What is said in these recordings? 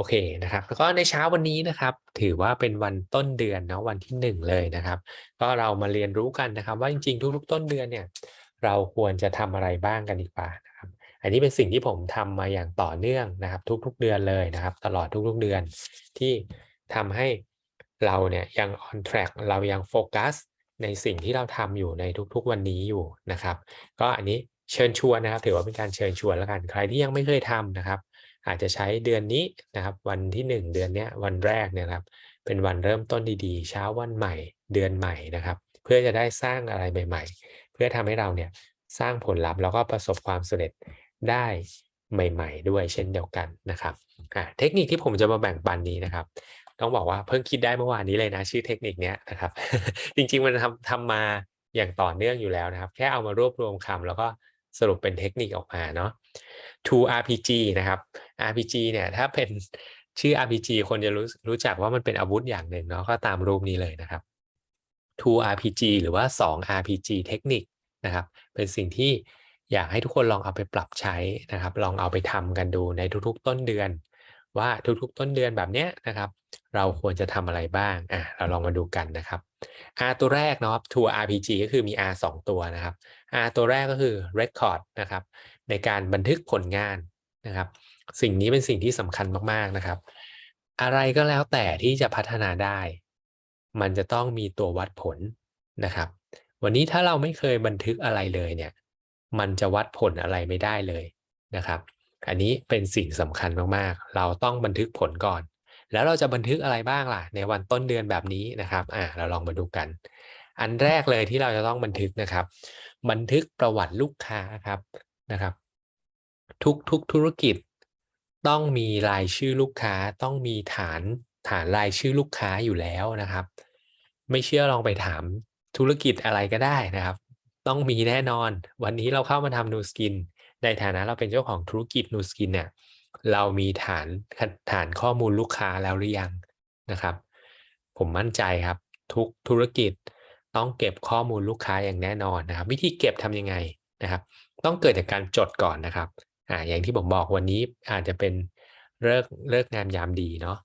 โอเคนะครับแล้วก็ในเช้าวันนี้นะครับ ถือว่าเป็นวันต้นเดือนเนาะวันที่หนึ่งเลยนะครับ ก็เรามาเรียนรู้กันนะครับ ว่าจริงๆ ทุกๆ ต้นเดือนเนี่ย เราควรจะทำอะไรบ้างกันดีกว่านะครับ อันนี้เป็นสิ่งที่ผมทำมาอย่างต่อเนื่องนะครับ ทุกๆ เดือนเลยนะครับ ตลอดทุกๆ เดือนที่ทำให้เราเนี่ยยัง on track เรายังโฟกัสในสิ่งที่เราทำอยู่ในทุกๆ วันนี้อยู่นะครับ ก็อันนี้เชิญชวนนะครับ ถือว่าเป็นการเชิญชวนแล้วกัน ใครที่ยังไม่เคยทำนะครับ อาจจะใช้เดือนนี้นะครับ วันที่หนึ่งเดือนนี้วันแรกเนี่ยนะครับ เป็นวันเริ่มต้นดีๆ เช้าวันใหม่ เดือนใหม่นะครับ เพื่อจะได้สร้างอะไรใหม่ ๆ เพื่อทำให้เราเนี่ยสร้างผลลัพธ์แล้วก็ประสบความสำเร็จได้ใหม่ ๆ ด้วยเช่นเดียวกันนะครับเทคนิคที่ผมจะมาแบ่งปันนี้นะครับ ต้องบอกว่าเพิ่งคิดได้เมื่อวานนี้เลยนะชื่อเทคนิคเนี้ยนะครับ จริงๆมันทำทำมาอย่างต่อเนื่องอยู่แล้วนะครับ แค่เอามารวบรวมคำแล้วก็สรุปเป็นเทคนิคออกมาเนาะ to RPG นะครับ RPG เนี่ย ถ้าเป็นชื่อ RPG คนจะรู้รู้จักว่ามันเป็นอาวุธอย่างหนึ่งเนาะก็ตามรูปนี้เลยนะครับ to RPG หรือว่า 2 RPG เทคนิคนะครับ เป็นสิ่งที่อยากให้ทุกคนลองเอาไปปรับใช้นะครับ ลองเอาไปทำกันดูในทุกๆ ต้นเดือน ว่าทุกๆ ต้นเดือนแบบเนี้ยนะครับ เราควรจะทำอะไรบ้างอะเราลองมาดูกันนะครับ R ตัวแรกเนาะ to RPG ก็คือมี R 2 ตัวนะครับ R ตัวแรกก็คือ record นะครับ ในการบันทึกผลงานนะครับ สิ่งนี้เป็นสิ่งที่สำคัญมากๆนะครับ อะไรก็แล้วแต่ที่จะพัฒนาได้ มันจะต้องมีตัววัดผลนะครับ วันนี้ถ้าเราไม่เคยบันทึกอะไรเลยเนี่ย มันจะวัดผลอะไรไม่ได้เลยนะครับ อันนี้เป็นสิ่งสำคัญมากๆ เราต้องบันทึกผลก่อน แล้วเราจะบันทึกอะไรบ้างล่ะ ในวันต้นเดือนแบบนี้นะครับ อ่าเราลองมาดูกัน อันแรกเลยที่เราจะต้องบันทึกนะครับ บันทึกประวัติลูกค้าครับนะครับ ทุกทุกธุรกิจ ต้องมีรายชื่อลูกค้าต้องมีฐานฐานรายชื่อลูกค้าอยู่แล้วนะครับ ไม่เชื่อลองไปถามธุรกิจอะไรก็ได้นะครับ ต้องมีแน่นอน วันนี้เราเข้ามาทำนูสกิน ในฐานะเราเป็นเจ้าของธุรกิจนูสกินเนี่ยเรามีฐานฐานข้อมูลลูกค้าแล้วหรือยังนะครับ ผมมั่นใจครับ ทุกธุรกิจต้องเก็บข้อมูลลูกค้าอย่างแน่นอนนะครับ วิธีเก็บทำยังไงนะครับ ต้องเกิดจากการจดก่อนนะครับ อ่าอย่างที่ผมบอกวันนี้อาจจะเป็นเลิกเลิกงามยามดีเนาะ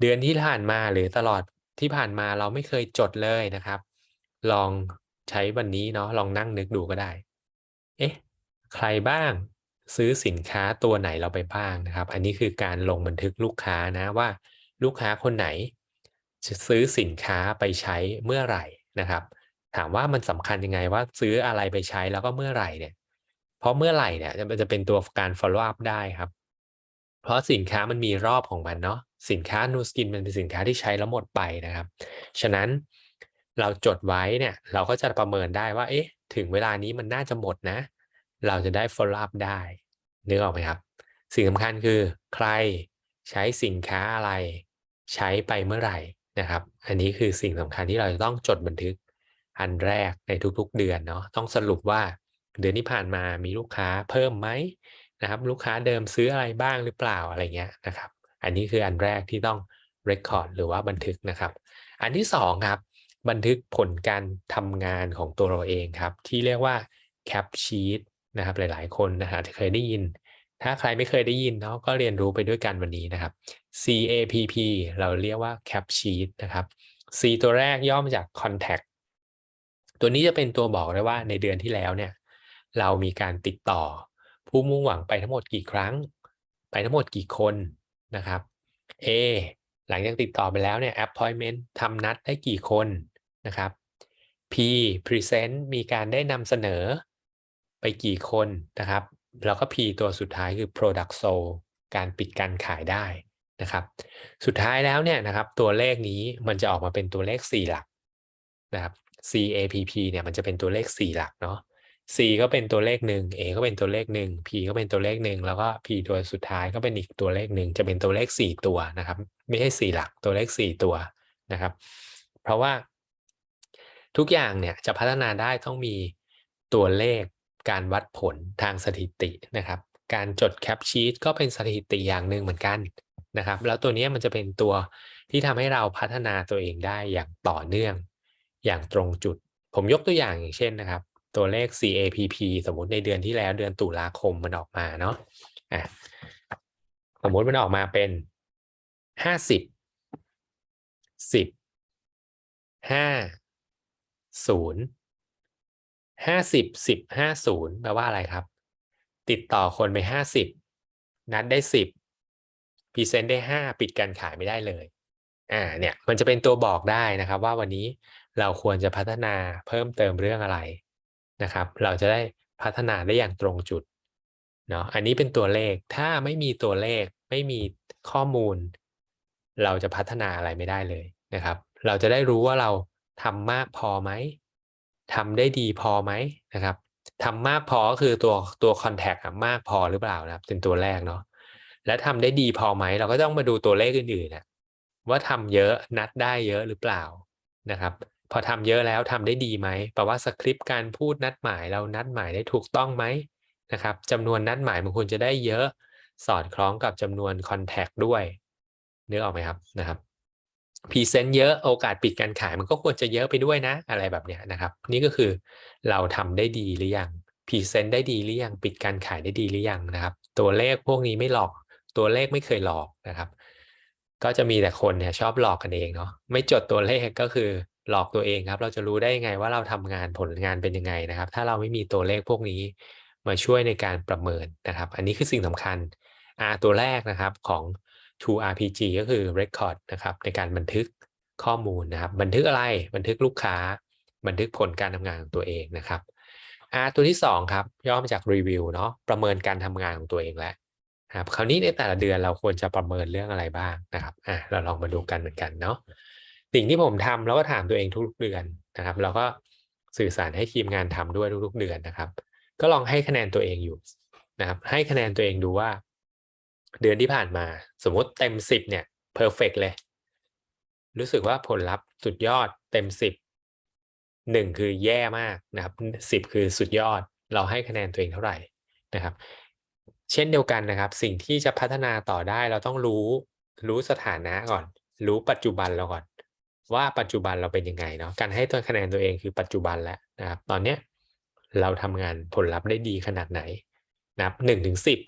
เดือนที่ผ่านมาหรือตลอดที่ผ่านมาเราไม่เคยจดเลยนะครับ ลองใช้วันนี้เนาะลองนั่งนึกดูก็ได้ เอ๊ะ ใครบ้างซื้อสินค้าตัวไหนเราไปบ้างนะครับ อันนี้คือการลงบันทึกลูกค้านะว่าลูกค้าคนไหนจะซื้อสินค้าไปใช้เมื่อไหร่นะครับ ถามว่ามันสำคัญยังไงว่าซื้ออะไรไปใช้แล้วก็เมื่อไหร่เนี่ย ราะเมื่อไหร่เนี่ยมันจะเป็นตัวการ follow up ได้ครับ เพราะสินค้ามันมีรอบของมันเนาะสินค้านูสกินมันเป็นสินค้าที่ใช้แล้วหมดไปนะครับ ฉะนั้นเราจดไว้เนี่ยเราก็จะประเมินได้ว่า เอ๊ะ ถึงเวลานี้มันน่าจะหมดนะ เราจะได้ follow up ได้นึกออกไหมครับ สิ่งสำคัญคือใครใช้สินค้าอะไร ใช้ไปเมื่อไหร่นะครับ อันนี้คือสิ่งสำคัญที่เราจะต้องจดบันทึกอันแรกในทุกๆเดือนเนาะต้องสรุปว่า เดือนที่ผ่านมามีลูกค้าเพิ่มไหมนะครับ ลูกค้าเดิมซื้ออะไรบ้างหรือเปล่าอะไรเงี้ยนะครับ อันนี้คืออันแรกที่ต้อง record หรือว่าบันทึกนะครับ อันที่สองครับบันทึกผลการทำงานของตัวเราเองครับ ที่เรียกว่า cap sheet นะครับ หลาย ๆ คนนะฮะเคยได้ยิน ถ้าใครไม่เคยได้ยินเนาะก็เรียนรู้ไปด้วยกันวันนี้นะครับ CAPP เราเรียกว่า cap sheet นะครับ C ตัวแรกย่อมาจาก contact ตัวนี้จะเป็นตัวบอกได้ว่าในเดือนที่แล้วเนี่ย เรามีการติดต่อ ผู้มุ่งหวังไปทั้งหมดกี่ครั้ง ไปทั้งหมดกี่คนนะครับ A หลังจากติดต่อไปแล้วเนี่ย appointment ทำนัดได้กี่คนนะครับ P present มีการได้นำเสนอไปกี่คนนะครับ แล้วก็ P ตัวสุดท้ายคือ product sold การปิดการขายได้นะครับ สุดท้ายแล้วเนี่ยนะครับ ตัวเลขนี้มันจะออกมาเป็นตัวเลข 4 หลักนะครับ CAPP เนี่ยมันจะเป็นตัวเลข 4 หลักเนาะ C ก็เป็นตัวเลขหนึ่ง A ก็เป็นตัวเลขหนึ่ง P ก็เป็นตัวเลขหนึ่งแล้วก็ P ตัวสุดท้ายก็เป็นอีกตัวเลขหนึ่งจะเป็นตัวเลข4ตัวนะครับ ไม่ใช่4หลักตัวเลข4ตัวนะครับ เพราะว่าทุกอย่างเนี่ยจะพัฒนาได้ต้องมีตัวเลขการวัดผลทางสถิตินะครับ การจดแคปชีตก็เป็นสถิติอย่างหนึ่งเหมือนกันนะครับ แล้วตัวนี้มันจะเป็นตัวที่ทำให้เราพัฒนาตัวเองได้อย่างต่อเนื่องอย่างตรงจุด ผมยกตัวอย่างอย่างเช่นนะครับ ตัวเลข CAPP สมมติในเดือนที่แล้วเดือนตุลาคมมันออกมาเนาะอะสมมติมันออกมาเป็นห้าสิบสิบห้าศูนย์ห้าสิบสิบห้าศูนย์แปลว่าอะไรครับ ติดต่อคนไปห้าสิบนัดได้สิบพรีเซนต์ได้ห้าปิดการขายไม่ได้เลยอ่าเนี่ยมันจะเป็นตัวบอกได้นะครับว่าวันนี้เราควรจะพัฒนาเพิ่มเติมเรื่องอะไร นะครับ เราจะได้พัฒนาได้อย่างตรงจุดเนาะอันนี้เป็นตัวเลขถ้าไม่มีตัวเลขไม่มีข้อมูล เราจะพัฒนาอะไรไม่ได้เลยนะครับ เราจะได้รู้ว่าเราทำมากพอไหมทำได้ดีพอไหมนะครับทำมากพอก็คือตัวตัวคอนแทคมากพอหรือเปล่านะครับเป็นตัวแรกเนาะและทำได้ดีพอไหมเราก็ต้องมาดูตัวเลขอื่นๆนะว่าทำเยอะนัดได้เยอะหรือเปล่านะครับ พอทำเยอะแล้วทำได้ดีไหมแปลว่าสคริปต์การพูดนัดหมายเรานัดหมายได้ถูกต้องไหมนะครับจำนวนนัดหมายมันควรจะได้เยอะสอดคล้องกับจำนวนคอนแทคด้วยนึกออกไหมครับนะครับพรีเซนต์เยอะโอกาสปิดการขายมันก็ควรจะเยอะไปด้วยนะ อะไรแบบเนี้ยนะครับ นี่ก็คือเราทำได้ดีหรือยังพรีเซนต์ได้ดีหรือยังปิดการขายได้ดีหรือยังนะครับ ตัวเลขพวกนี้ไม่หลอก ตัวเลขไม่เคยหลอกนะครับ ก็จะมีแต่คนเนี่ยชอบหลอกกันเองเนาะไม่จดตัวเลขก็คือ หลอกตัวเองครับ เราจะรู้ได้ยังไงว่าเราทำงานผลงานเป็นยังไงนะครับ ถ้าเราไม่มีตัวเลขพวกนี้มาช่วยในการประเมินนะครับ อันนี้คือสิ่งสำคัญ R ตัวแรกนะครับของ True RPG ก็คือ Record นะครับในการบันทึกข้อมูลนะครับ บันทึกอะไรบันทึกลูกค้า บันทึกผลการทำงานของตัวเองนะครับ R ตัวที่ 2 ครับ ย่อมาจาก Review เนาะประเมินการทำงานของตัวเองแล้วครับคราวนี้ในแต่ละเดือนเราควรจะประเมินเรื่องอะไรบ้างนะครับอะเราลองมาดูกันเหมือนกันเนาะ สิ่งที่ผมทำแล้วก็ถามตัวเองทุกๆเดือนนะครับเราก็สื่อสารให้ทีมงานทำด้วยทุกๆเดือนนะครับ ก็ลองให้คะแนนตัวเองอยู่นะครับ ให้คะแนนตัวเองดูว่า เดือนที่ผ่านมา สมมติเต็มสิบเนี่ยเพอร์เฟกเลย รู้สึกว่าผลลัพธ์สุดยอดเต็มสิบหนึ่งคือแย่มากนะครับสิบคือสุดยอด เราให้คะแนนตัวเองเท่าไหร่นะครับ เช่นเดียวกันนะครับ สิ่งที่จะพัฒนาต่อได้เราต้องรู้รู้สถานะก่อน รู้ปัจจุบันเราก่อน ว่าปัจจุบันเราเป็นยังไงเนาะการให้ตัวคะแนนตัวเองคือปัจจุบันแหละนะครับ ตอนเนี้ยเราทำงานผลลัพธ์ได้ดีขนาดไหนนับหนึ่งถึงสิบ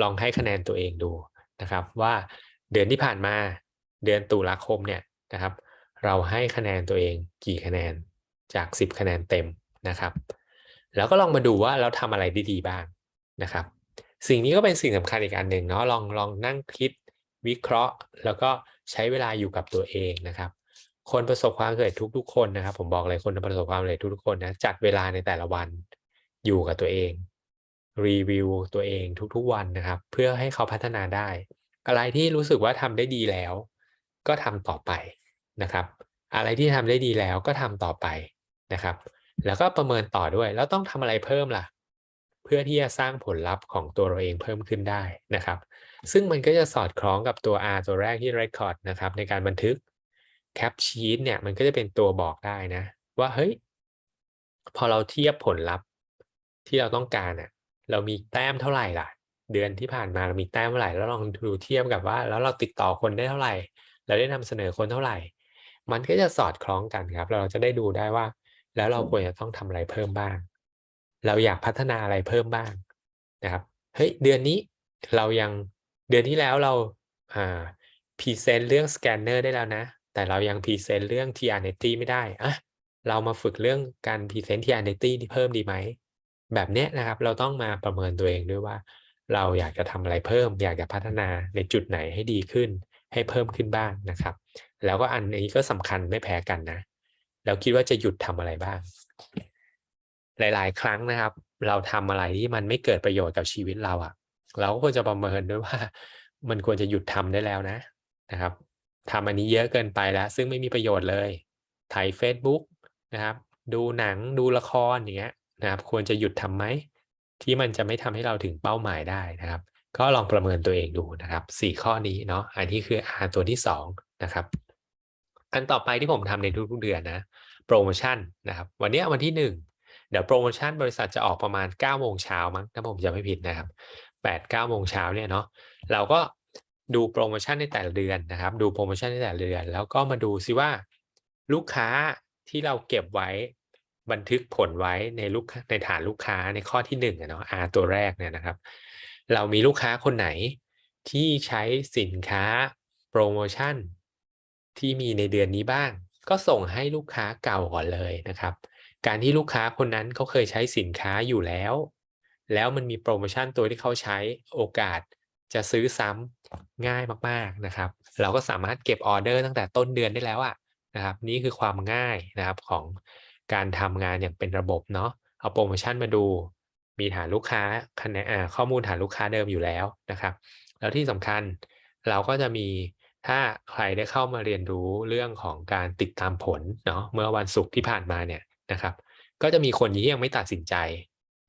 ลองให้คะแนนตัวเองดูนะครับ ว่าเดือนที่ผ่านมาเดือนตุลาคมเนี่ยนะครับ เราให้คะแนนตัวเองกี่คะแนนจากสิบคะแนนเต็มนะครับ แล้วก็ลองมาดูว่าเราทำอะไรได้ดีบ้างนะครับ สิ่งนี้ก็เป็นสิ่งสำคัญอีกอันหนึ่งเนาะลองลองนั่งคิดวิเคราะห์ แล้วก็ใช้เวลาอยู่กับตัวเองนะครับ คนประสบความสำเร็จทุก ๆ คนนะครับ ผมบอกเลยคนประสบความสำเร็จทุกๆคนนะจัดเวลาในแต่ละวันอยู่กับตัวเอง รีวิวตัวเองทุกๆวันนะครับ เพื่อให้เขาพัฒนาได้ อะไรที่รู้สึกว่าทำได้ดีแล้ว ก็ทำต่อไปนะครับ อะไรที่ทำได้ดีแล้วก็ทำต่อไปนะครับ แล้วก็ประเมินต่อด้วย แล้วต้องทำอะไรเพิ่มล่ะ เพื่อที่จะสร้างผลลัพธ์ของตัวเราเองเพิ่มขึ้นได้นะครับ ซึ่งมันก็จะสอดคล้องกับตัว R ตัวแรกที่ Record นะครับในการบันทึก แคปชีตเนี่ยมันก็จะเป็นตัวบอกได้นะ ว่าเฮ้ย พอเราเทียบผลลัพธ์ที่เราต้องการอะ เรามีแต้มเท่าไหร่ล่ะ เดือนที่ผ่านมาเรามีแต้มเท่าไหร่แล้วลองดูเทียบกับว่า แล้วเราติดต่อคนได้เท่าไหร่ เราได้นำเสนอคนเท่าไหร่ มันก็จะสอดคล้องกันครับ เราจะได้ดูได้ว่า แล้วเราควรจะต้องทำอะไรเพิ่มบ้าง เราอยากพัฒนาอะไรเพิ่มบ้างนะครับเฮ้ยเดือนนี้เรายังเดือนที่แล้วเราอ่าพรีเซนต์เรื่องสแกนเนอร์ได้แล้วนะ แต่เรายังพรีเซนต์เรื่อง TRNT ไม่ได้อะเรามาฝึกเรื่องการพรีเซนต์ TRNT ที่เพิ่มดีไหม แบบเนี้ยนะครับ เราต้องมาประเมินตัวเองด้วยว่า เราอยากจะทำอะไรเพิ่ม อยากจะพัฒนาในจุดไหนให้ดีขึ้น ให้เพิ่มขึ้นบ้างนะครับ แล้วก็อันนี้ก็สำคัญไม่แพ้กันนะแล้วคิดว่าจะหยุดทำอะไรบ้าง หลาย ๆ ครั้งนะครับ เราทำอะไรที่มันไม่เกิดประโยชน์กับชีวิตเราอะ่ะ เราก็ควรจะประเมินด้วยว่า มันควรจะหยุดทำได้แล้วนะนะครับ ทำอันนี้เยอะเกินไปแล้ว ซึ่งไม่มีประโยชน์เลยถ่าย Facebook นะครับ ดูหนังดูละครอย่างเงี้ยนะครับ ควรจะหยุดทำไหม ที่มันจะไม่ทำให้เราถึงเป้าหมายได้นะครับ ก็ลองประเมินตัวเองดูนะครับสี่ข้อนี้เนาะอันนี้คือ R ตัวที่ 2 นะครับ อันต่อไปที่ผมทำในทุกๆเดือนนะโปรโมชั่นนะครับ วันนี้วันที่ 1 เดี๋ยวโปรโมชั่นบริษัทจะออกประมาณ9โมงเช้ามั้งถ้าผมจะไม่ผิดนะครับ8 9โมงเช้าเนี่ยเนาะเราก็ ดูโปรโมชั่นในแต่ละเดือนนะครับ ดูโปรโมชั่นในแต่ละเดือน แล้วก็มาดูซิว่า ลูกค้าที่เราเก็บไว้บันทึกผลไว้ในลูกในฐานลูกค้าในข้อที่หนึ่งเนาะ R ตัวแรกเนี่ยนะครับ เรามีลูกค้าคนไหนที่ใช้สินค้าโปรโมชั่นที่มีในเดือนนี้บ้าง ก็ส่งให้ลูกค้าเก่าก่อนเลยนะครับ การที่ลูกค้าคนนั้นเขาเคยใช้สินค้าอยู่แล้ว แล้วมันมีโปรโมชั่นตัวที่เขาใช้โอกาสจะซื้อซ้ำ ง่ายมากๆนะครับ เราก็สามารถเก็บออเดอร์ตั้งแต่ต้นเดือนได้แล้วอะนะครับ นี่คือความง่ายนะครับของการทำงานอย่างเป็นระบบเนาะเอาโปรโมชั่นมาดู มีฐานลูกค้าคะแนนอ่าข้อมูลฐานลูกค้าเดิมอยู่แล้วนะครับ แล้วที่สำคัญเราก็จะมีถ้าใครได้เข้ามาเรียนรู้เรื่องของการติดตามผลเนาะเมื่อวันศุกร์ที่ผ่านมาเนี่ยนะครับ ก็จะมีคนที่ยังไม่ตัดสินใจ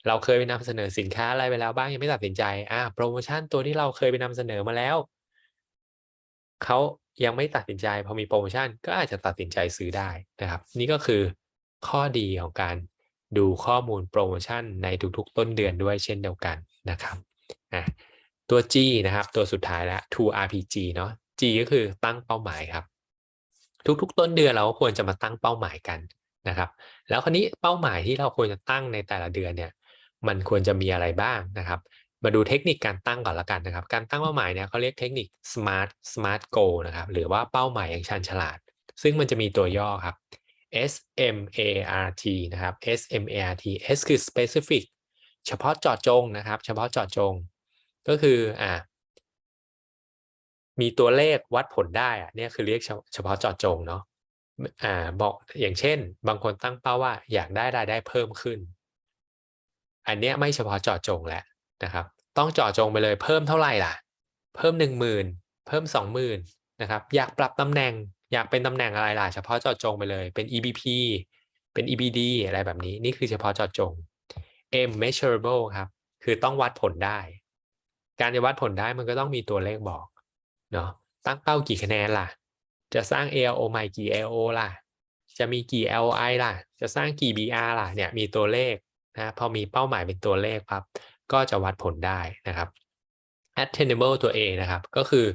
เราเคยไปนำเสนอสินค้าอะไรไปแล้วบ้างยังไม่ตัดสินใจอ่าโปรโมชั่นตัวที่เราเคยไปนำเสนอมาแล้ว เขายังไม่ตัดสินใจพอมีโปรโมชั่นก็อาจจะตัดสินใจซื้อได้นะครับ นี่ก็คือข้อดีของการดูข้อมูลโปรโมชั่นในทุกๆ ต้นเดือนด้วยเช่นเดียวกันนะครับอะตัว G นะครับตัวสุดท้ายแล้ว to RPG เนาะ G ก็คือตั้งเป้าหมายครับ ทุกๆ ต้นเดือนเราก็ควรจะมาตั้งเป้าหมายกันนะครับ แล้วคราวนี้เป้าหมายที่เราควรจะตั้งในแต่ละเดือนเนี่ยมันควรจะมีอะไรบ้างนะครับ มาดูเทคนิคการตั้งก่อนละกันนะครับ การตั้งเป้าหมายเนี่ยเขาเรียกเทคนิค smart smart goal นะครับ หรือว่าเป้าหมายอย่างชันฉลาด ซึ่งมันจะมีตัวย่อครับ S M A R T นะครับ S M A R T S คือ specific เฉพาะเจาะจงนะครับ เฉพาะเจาะจง ก็คืออ่ามีตัวเลขวัดผลได้อะเนี่ยคือเรียกเฉพาะเจาะจงเนาะอ่าบอกอย่างเช่น บางคนตั้งเป้าว่าอยากได้รายได้เพิ่มขึ้น อันเนี้ยไม่เฉพาะเจาะจงแล้วนะครับ ต้องเจาะจงไปเลยเพิ่มเท่าไหร่ล่ะ เพิ่มหนึ่งหมื่นเพิ่มสองหมื่นนะครับ อยากปรับตำแหน่ง อยากเป็นตำแหน่งอะไรล่ะ เฉพาะเจาะจงไปเลยเป็น EBP เป็น EBD อะไรแบบนี้ นี่คือเฉพาะเจาะจง M measurable ครับ คือต้องวัดผลได้ การจะวัดผลได้มันก็ต้องมีตัวเลขบอกเนาะตั้งเป้ากี่คะแนนล่ะ จะสร้าง ALO ใหม่กี่ ALO ล่ะ จะมีกี่ LI ล่ะ จะสร้างกี่ BR ล่ะเนี่ยมีตัวเลขนะพอมีเป้าหมายเป็นตัวเลขครับ ก็จะวัดผลได้นะครับ attainable ตัว A นะครับ ก็คือ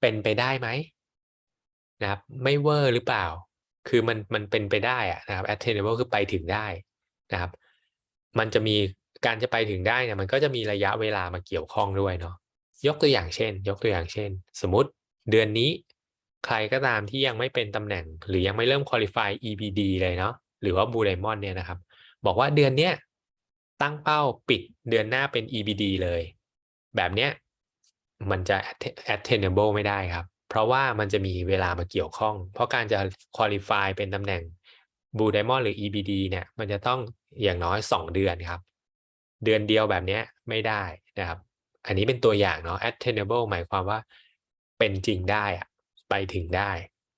เป็นไปได้ไหมนะครับไม่เวอร์หรือเปล่า คือมันมันเป็นไปได้อะนะครับ attainable คือไปถึงได้นะครับ มันจะมีการจะไปถึงได้เนี่ยมันก็จะมีระยะเวลามาเกี่ยวข้องด้วยเนาะยกตัวอย่างเช่น ยกตัวอย่างเช่น สมมติเดือนนี้ใครก็ตามที่ยังไม่เป็นตำแหน่ง หรือยังไม่เริ่ม qualify EBD เลยเนาะหรือว่า Blue Diamond เนี่ยนะครับ บอกว่าเดือนเนี้ย ตั้งเป้าปิดเดือนหน้าเป็น EBD เลย แบบเนี้ยมันจะ attainable ไม่ได้ครับ เพราะว่ามันจะมีเวลามาเกี่ยวข้อง เพราะการจะ qualify เป็นตำแหน่ง Blue Diamond หรือ EBD เนี่ย มันจะต้องอย่างน้อย 2 เดือนครับ เดือนเดียวแบบเนี้ยไม่ได้นะครับ อันนี้เป็นตัวอย่างเนาะ attainable หมายความว่าเป็นจริงได้อะไปถึงได้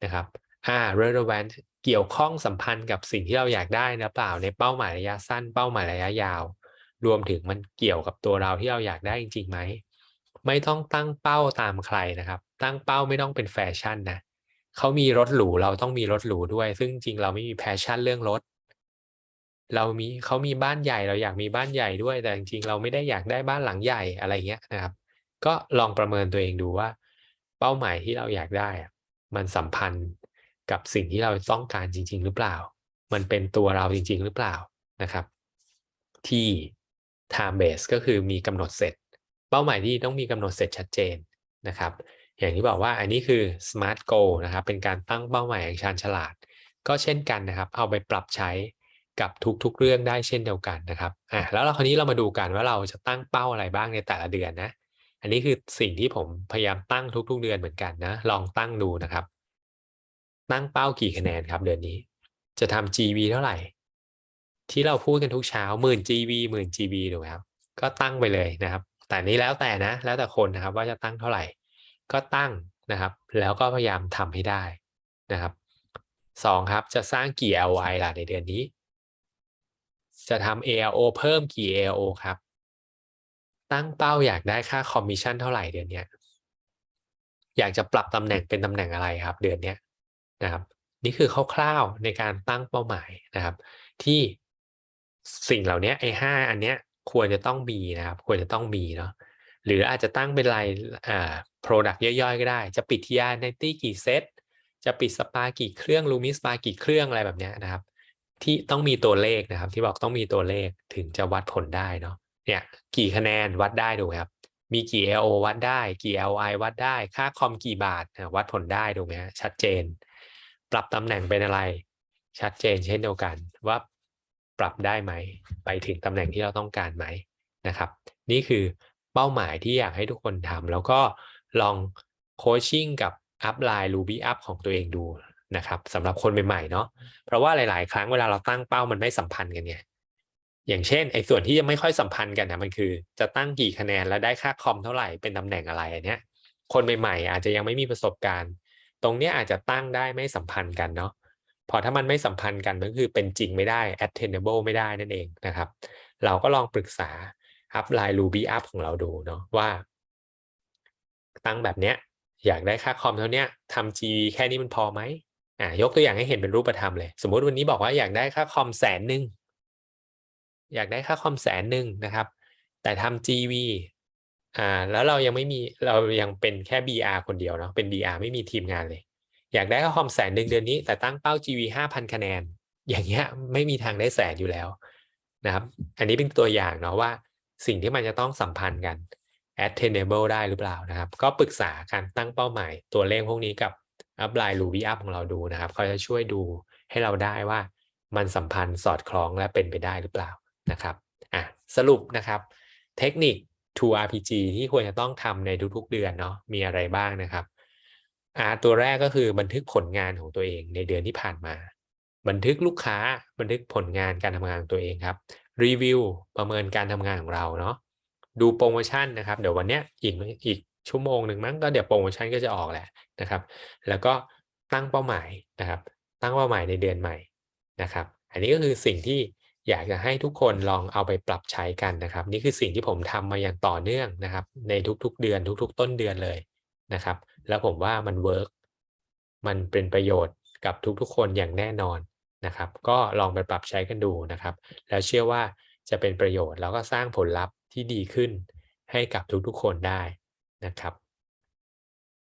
นะครับอ่า relevant เกี่ยวข้องสัมพันธ์กับสิ่งที่เราอยากได้นะเปล่าในเป้าหมายระยะสั้นเป้าหมายระยะยาว รวมถึงมันเกี่ยวกับตัวเราที่เราอยากได้จริงๆไหมไม่ต้องตั้งเป้าตามใครนะครับ ตั้งเป้าไม่ต้องเป็นแฟชั่นนะเขามีรถหรูเราต้องมีรถหรูด้วย ซึ่งจริงเราไม่มีแพชชั่นเรื่องรถเรามีเขามีบ้านใหญ่เราอยากมีบ้านใหญ่ด้วย แต่จริงๆเราไม่ได้อยากได้บ้านหลังใหญ่อะไรเงี้ยนะครับ ก็ลองประเมินตัวเองดูว่า เป้าหมายที่เราอยากได้ มันสัมพันธ์ กับสิ่งที่เราต้องการจริง ๆ หรือเปล่า มันเป็นตัวเราจริง ๆ หรือเปล่านะครับ ที่ time base ก็คือมีกำหนดเสร็จ เป้าหมายที่ต้องมีกำหนดเสร็จชัดเจนนะครับ อย่างที่บอกว่าอันนี้คือ smart goal นะครับ เป็นการตั้งเป้าหมายอย่างชาญฉลาด ก็เช่นกันนะครับ เอาไปปรับใช้กับทุกๆเรื่องได้เช่นเดียวกันนะครับอะแล้วเราคราวนี้เรามาดูกันว่าเราจะตั้งเป้าอะไรบ้างในแต่ละเดือนนะ อันนี้คือสิ่งที่ผมพยายามตั้งทุกๆเดือนเหมือนกันนะ ลองตั้งดูนะครับ ตั้งเป้ากี่คะแนนครับเดือนนี้ จะทำ GV เท่าไหร่ ที่เราพูดกันทุกเช้าหมื่น GV หมื่น GV ถูกไหมครับก็ตั้งไปเลยนะครับ แต่นี้แล้วแต่นะ แล้วแต่คนนะครับว่าจะตั้งเท่าไหร่ ก็ตั้งนะครับ แล้วก็พยายามทำให้ได้นะครับสองครับจะสร้างกี่ LI ล่ะในเดือนนี้ จะทำ ALO เพิ่มกี่ ALO ครับ ตั้งเป้าอยากได้ค่าคอมมิชชั่นเท่าไหร่เดือนเนี้อยากจะปรับตำแหน่งเป็นตำแหน่งอะไรครับ เดือนเนี้ นะครับนี่คือคร่าวๆในการตั้งเป้าหมายนะครับ ที่สิ่งเหล่านี้ไอ้ห้าอันเนี้ยควรจะต้องมีนะครับ ควรจะต้องมีเนาะหรืออาจจะตั้งเป็นรายอ่า product ย่อยๆ ก็ได้ จะปิดทียาในตี้กี่เซตจะปิดสปากี่เครื่องลูมิสปากี่เครื่องอะไรแบบเนี้ยนะครับ ที่ต้องมีตัวเลขนะครับ ที่บอกต้องมีตัวเลขถึงจะวัดผลได้เนาะเนี่ยกี่คะแนนวัดได้ดูครับ มีกี่ LO วัดได้ กี่ LI วัดได้ ค่าคอมกี่บาทวัดผลได้ถูไหมฮะชัดเจน ปรับตำแหน่งเป็นอะไร ชัดเจนเช่นเดียวกันว่าปรับได้ไหม ไปถึงตำแหน่งที่เราต้องการไหมนะครับ นี่คือเป้าหมายที่อยากให้ทุกคนทำแล้วก็ลองโคชชิ่งกับอัพไลน์ Ruby Up ของตัวเองดูนะครับสำหรับคนใหม่ๆเนาะเพราะว่าหลาย ๆ ครั้งเวลาเราตั้งเป้ามันไม่สัมพันธ์กันไงอย่างเช่นไอ้ส่วนที่ยังไม่ค่อยสัมพันธ์กันนะมันคือ จะตั้งกี่คะแนนแล้วได้ค่าคอมเท่าไหร่เป็นตำแหน่งอะไรอันเนี้ยคนใหม่ ๆ อาจจะยังไม่มีประสบการณ์ ตรงนี้อาจจะตั้งได้ไม่สัมพันธ์กันเนาะพอถ้ามันไม่สัมพันธ์กันมันก็คือเป็นจริงไม่ได้ attainable ไม่ได้นั่นเองนะครับ เราก็ลองปรึกษาอัพไลน์ Ruby Up ของเราดูเนาะว่า ตั้งแบบเนี้ยอยากได้ค่าคอมเท่านี้ทำ GV แค่นี้มันพอไหมอ่ายกตัวอย่างให้เห็นเป็นรูปธรรมเลย สมมติวันนี้บอกว่าอยากได้ค่าคอมแสนหนึ่งอยากได้ค่าคอมแสนหนึ่งนะครับ แต่ทำ GV อ่าแล้วเรายังไม่มีเรายังเป็นแค่ BR คนเดียวเนาะเป็น BR ไม่มีทีมงานเลย อยากได้ค่าคอมแสนหนึ่งเดือนนี้ แต่ตั้งเป้า GV ห้าพันคะแนน อย่างเงี้ยไม่มีทางได้แสนอยู่แล้วนะครับ อันนี้เป็นตัวอย่างเนาะว่าสิ่งที่มันจะต้องสัมพันธ์กัน attainable ได้หรือเปล่านะครับ ก็ปรึกษาการตั้งเป้าหมายตัวเลขพวกนี้กับ upline Ruby Up ของเราดูนะครับเขาจะช่วยดูให้เราได้ว่ามันสัมพันธ์สอดคล้องและเป็นไปได้หรือเปล่านะครับอะสรุปนะครับ เทคนิค 2RPG ที่ควรจะต้องทำในทุกๆเดือนเนาะมีอะไรบ้างนะครับอาตัวแรกก็คือบันทึกผลงานของตัวเองในเดือนที่ผ่านมา บันทึกลูกค้าบันทึกผลงานการทำงานของตัวเองครับรีวิวประเมินการทำงานของเราเนาะดูโปรโมชั่นนะครับ เดี๋ยววันเนี้ยอีกอีกชั่วโมงหนึ่งมั้งก็เดี๋ยวโปรโมชั่นก็จะออกแหละนะครับ แล้วก็ตั้งเป้าหมายนะครับ ตั้งเป้าหมายในเดือนใหม่นะครับ อันนี้ก็คือสิ่งที่ อยากจะให้ทุกคนลองเอาไปปรับใช้กันนะครับ นี่คือสิ่งที่ผมทำมาอย่างต่อเนื่องนะครับ ในทุกๆเดือนทุก ๆ ต้นเดือนเลยนะครับ แล้วผมว่ามันเวิร์กมันเป็นประโยชน์กับทุกๆ คนอย่างแน่นอนนะครับ ก็ลองไปปรับใช้กันดูนะครับ แล้วเชื่อว่าจะเป็นประโยชน์แล้วก็สร้างผลลัพธ์ที่ดีขึ้นให้กับทุกๆ คนได้นะครับ